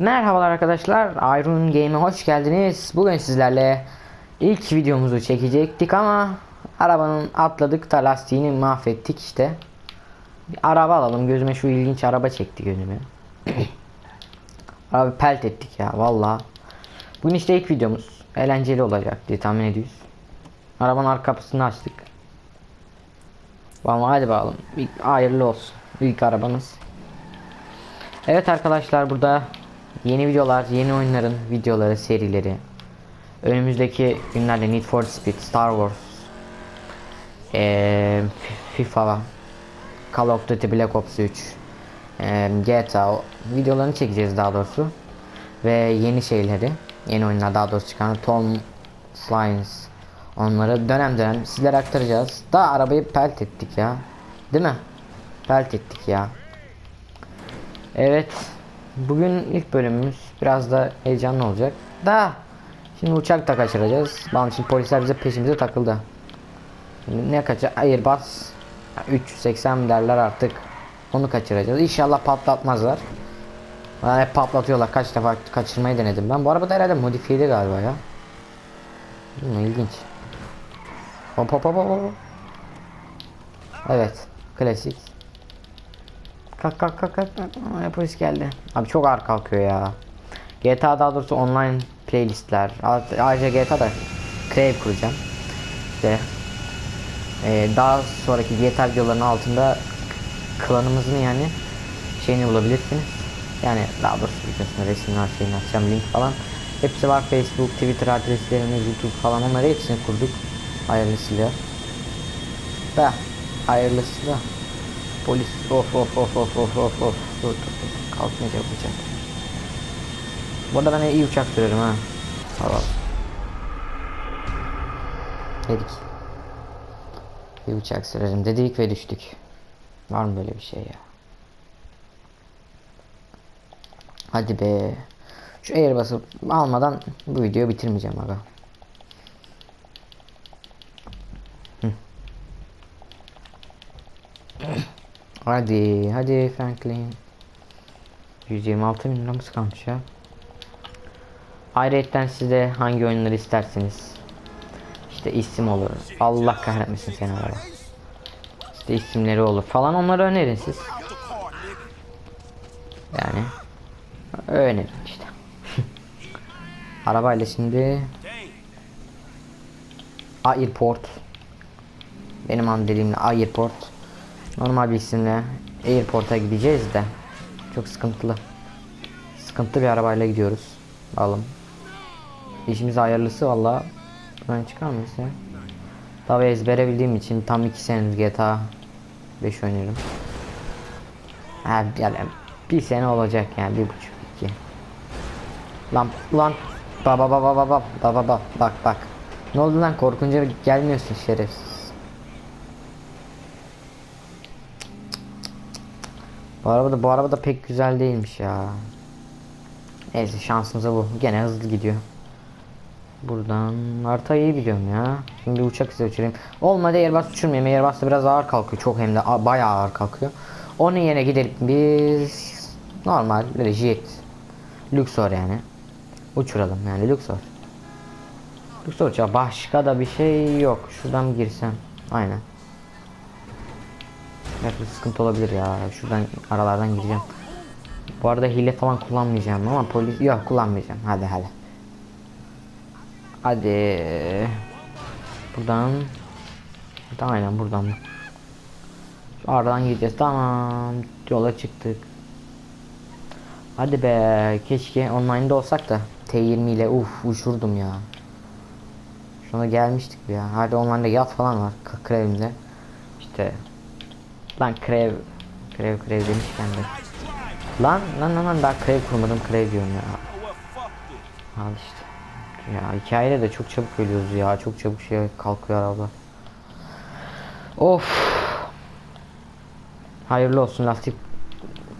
Merhabalar arkadaşlar, Iron Game'e hoş geldiniz. Bugün sizlerle ilk videomuzu çekecektik ama arabanın atladık da lastiğini mahvettik işte. Bir araba alalım, gözüme şu ilginç araba çekti gözüme. Abi pelt ettik ya valla. Bugün işte ilk videomuz. Eğlenceli olacak diye tahmin ediyoruz. Arabanın arka kapısını açtık. Vallahi hadi bakalım. Hayırlı olsun. İlk arabamız. Evet arkadaşlar burada yeni videolar, yeni oyunların videoları, serileri. Önümüzdeki günlerde Need for Speed, Star Wars, eee, FIFA, Call of Duty Black Ops 3, eee, GTA videolarını çekeceğiz daha doğrusu. Ve yeni şeyleri, yeni oyunlar daha doğrusu çıkan Tom Slimes onları dönem dönem sizlere aktaracağız. Daha arabayı pelt ettik ya. Değil mi? Pelt ettik ya. Evet. Bugün ilk bölümümüz biraz da heyecanlı olacak. Da şimdi uçak da kaçıracağız. Bakalım şimdi polisler bize peşimize takıldı. Şimdi ne kaçır? Airbus 380 derler artık. Onu kaçıracağız. İnşallah patlatmazlar. Yani hep patlatıyorlar. Kaç defa kaçırmayı denedim ben. Bu araba da herhalde modifiyeli galiba ya. Hmm, ilginç. Hop hop hop. hop. Evet. Klasik. Kalk kalk kalk kalk. Aa, polis geldi. Abi çok ağır kalkıyor ya. GTA daha doğrusu online playlistler. Ayrıca GTA'da Crave kuracağım. İşte ee, daha sonraki GTA videolarının altında klanımızın yani şeyini bulabilirsiniz. Yani daha doğrusu videosunda resimler şeyini atacağım link falan. Hepsi var Facebook, Twitter adreslerimiz, YouTube falan onları hepsini kurduk. Hayırlısıyla. Da hayırlısı da. Polis of of of of of of of dur dur dur kalkmayacak uçak. Bu arada ben iyi uçak sürüyorum ha. Havalı. Dedik. Bir uçak sürerim dedik ve düştük. Var mı böyle bir şey ya? Hadi be. Şu air basıp almadan bu videoyu bitirmeyeceğim aga. Hadi, hadi Franklin. 126 bin liramız kalmış ya. Ayrıca size hangi oyunları isterseniz. İşte isim olur. Allah kahretmesin seni araba. İşte isimleri olur falan onları önerin siz. Yani önerin işte. Arabayla şimdi Airport benim an dediğimle Airport Normal bir isimle Airport'a gideceğiz de çok sıkıntılı. Sıkıntı bir arabayla gidiyoruz. Bakalım. İşimiz hayırlısı valla. Ben çıkar mıyız ya? Tabi ezbere bildiğim için tam 2 senedir GTA 5 oynuyorum. Ha, yani bir sene olacak yani bir buçuk iki. Lan lan baba baba baba baba baba bak bak. Ne oldu lan korkunca gelmiyorsun şerefsiz. Bu araba da bu araba da pek güzel değilmiş ya. Neyse şansımıza bu. Gene hızlı gidiyor. Buradan haritayı iyi biliyorum ya. Şimdi uçak size uçurayım. Olmadı Airbus uçurmayayım. Airbus da biraz ağır kalkıyor. Çok hem de bayağı ağır kalkıyor. Onun yerine gidelim biz normal böyle jet. Luxor yani. Uçuralım yani Luxor. Luxor uçağı. Başka da bir şey yok. Şuradan girsem? Aynen. Belki sıkıntı olabilir ya. Şuradan aralardan gireceğim. Bu arada hile falan kullanmayacağım ama polis yok kullanmayacağım. Hadi hadi. Hadi. Buradan. Tamam aynen buradan. Şu aradan gideceğiz. Tamam. Yola çıktık. Hadi be. Keşke online'da olsak da T20 ile uf uçurdum ya. Şuna gelmiştik ya. Hadi online'da yat falan var. K- Krevimde. İşte Lan krev krev krev demişken de. Lan lan lan lan daha krev kurmadım krev diyorum ya. Al işte. Ya hikayede de çok çabuk ölüyoruz ya çok çabuk şey kalkıyor araba. Of. Hayırlı olsun lastik.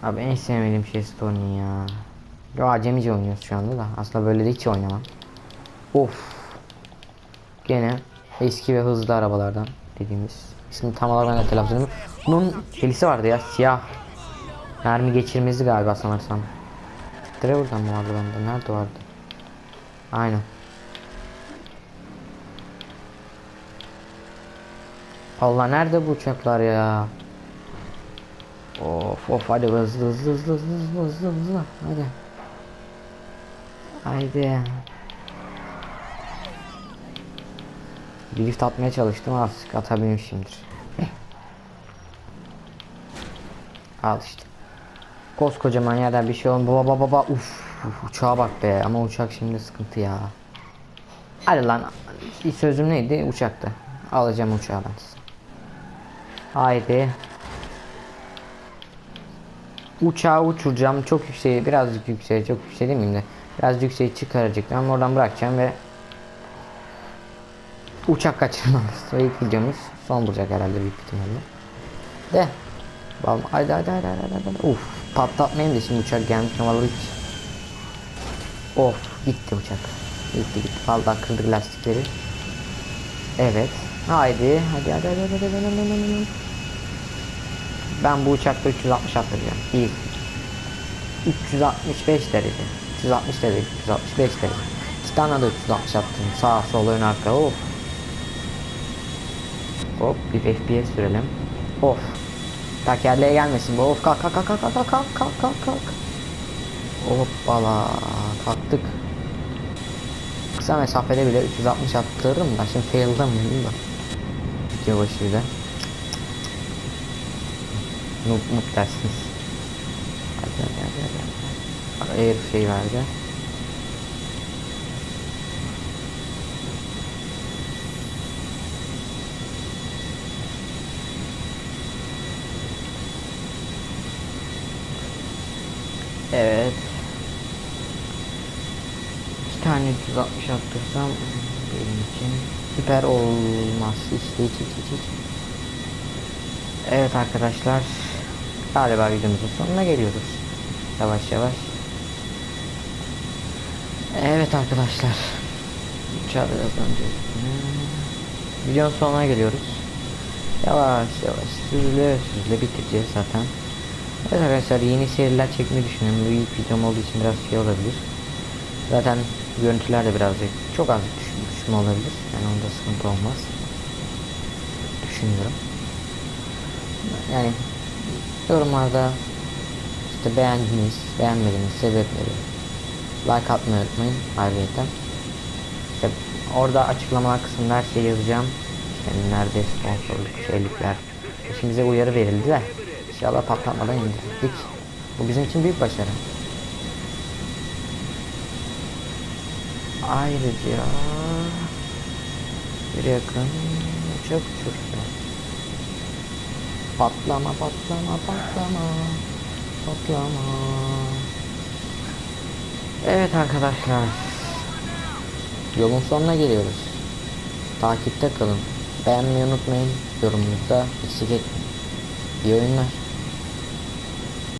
Abi en sevmediğim şey Stony ya. Yo acemice oynuyoruz şu anda da. Aslında böyle de hiç oynamam. Of. Gene eski ve hızlı arabalardan dediğimiz. İsmi tam olarak ben de telaffuz. Bunun helisi vardı ya siyah. Mermi geçirmesi galiba sanırsam. Trevor'dan mı vardı bende? Nerede vardı? Aynen. Allah nerede bu uçaklar ya? Of of hadi hızlı hızlı hızlı hızlı hızlı hızlı hızlı hadi. Haydi. Bir lift atmaya çalıştım artık atabilmişimdir. Al işte. Koskocaman yerden bir şey olun. Baba baba baba uf, uf uçağa bak be ama uçak şimdi sıkıntı ya. Hadi lan sözüm neydi uçaktı. Alacağım uçağı ben. Haydi. Uçağı uçuracağım çok yükseğe birazcık yükseğe çok yükseğe değil miyim de biraz yükseğe çıkaracağım oradan bırakacağım ve uçak kaçırmamız ve son bulacak herhalde büyük ihtimalle de Vallahi haydi haydi haydi haydi haydi. Uf patlatmayayım da şimdi uçak gelmiş havalı hiç Of gitti uçak gitti gitti vallahi kırdık lastikleri Evet haydi hadi hadi hadi, hadi, hadi, hadi, hadi, hadi. Ben bu uçakta 360 atlayacağım. İyi. 365 derece. 360 derece, 365 derece. İki tane de 360 attım. Sağ, sol, ön, arka. Of. Hop bir FPS sürelim. Of. Tekerleğe gelmesin bu. Of kalk kalk kalk kalk kalk kalk kalk kalk kalk. Hoppala kalktık. Kısa mesafede bile 360 attırırım da şimdi fail'da mıyım da. Video başıyla. Noob noob dersiniz. Hadi hadi hadi hadi. Air şey verdi. Evet. İki tane 360 attırsam benim için süper olmaz. Hiç hiç hiç hiç. hiç. Evet arkadaşlar galiba videomuzun sonuna geliyoruz yavaş yavaş Evet arkadaşlar uçağı biraz önce videonun sonuna geliyoruz yavaş yavaş süzüle süzüle bitireceğiz zaten Evet arkadaşlar yeni seriler çekmeyi düşünüyorum bu ilk videom olduğu için biraz şey olabilir zaten görüntüler de birazcık çok az düşme, düşme olabilir yani onda sıkıntı olmaz düşünüyorum yani yorumlarda işte beğendiniz, beğenmediniz sebepleri like atmayı unutmayın ayrıca. İşte orada açıklamalar kısmında her şeyi yazacağım. İşte nerede sponsorluk, şeylikler. İşimize uyarı verildi de inşallah patlatmadan indirdik. Bu bizim için büyük başarı. Ayrıca bir yakın uçak uçuracağım. Patlama patlama patlama Patlama. Evet arkadaşlar. Yolun sonuna geliyoruz. Takipte kalın. Beğenmeyi unutmayın. Yorumunuzda eksik etmeyin. İyi oyunlar